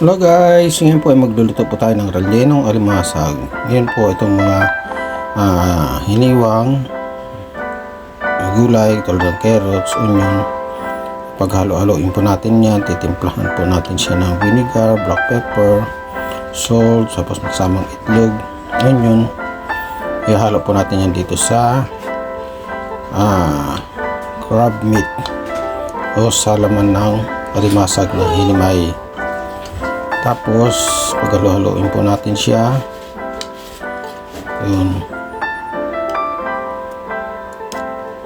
Hello guys, ngayon po ay magluluto po tayo ng rellenong alimasag. Ngayon po itong mga ah, hiniwang gulay tulad ng carrots, onion. Paghalo-haloin po natin yan, titimplahan po natin siya ng vinegar, black pepper, salt, tapos magsamang itlog, onion. Ihalo po natin yan dito sa ah, crab meat o sa laman ng alimasag na hinimay. Tapos, paghalo-haloin po natin siya. Yun.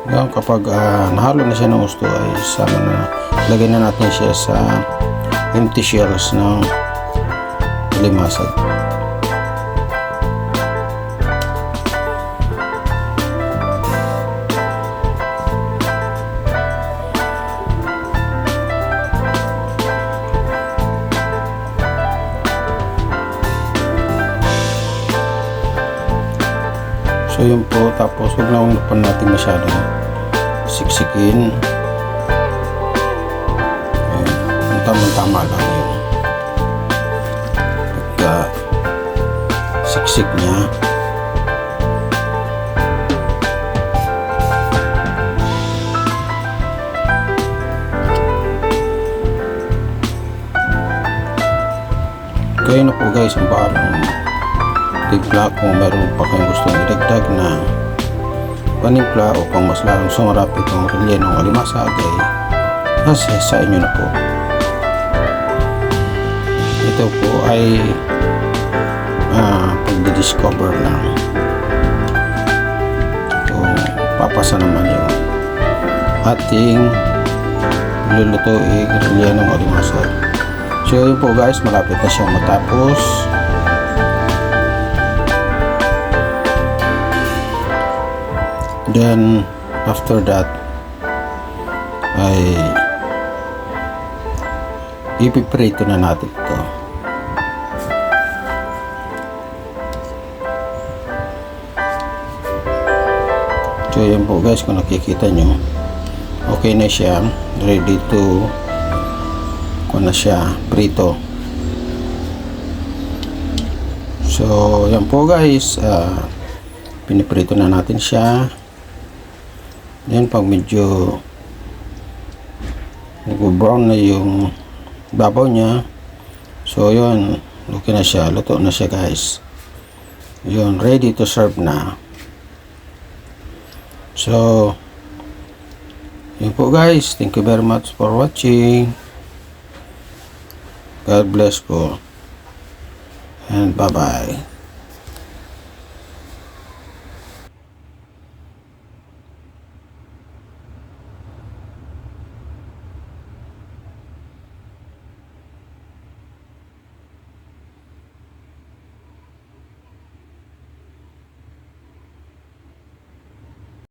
Ngayon, kapag ah, nahalo na siya ng gusto, ay sama na, lagay na natin siya sa empty shells ng limasag. So yun po, tapos huwag na huwag natin masyadong siksikin. Ayun, yung tamang-tama lang yun. Pagka siksik niya. Kaya na po guys, ang bahalang timpla kung meron pa kayong gustong idagdag na panimpla o kung mas lalong sumarap itong rellenong alimasag ay nasa sa inyo na po. Ito po ay uh, pagdidiscover lang kung papasa naman yung ating lulutuin rellenong alimasag so yun po guys malapit na siyang matapos then after that ay ipiprito na natin ito. So yan po guys kung nakikita nyo okay na siya. Ready to kung na siya prito. So yan po guys ah piniprito na natin siya yan pag medyo nag-brown na yung babaw niya. So yun okay na siya. Luto na siya guys. Yun ready to serve na. So yun po guys. Thank you very much for watching. God bless po. And bye bye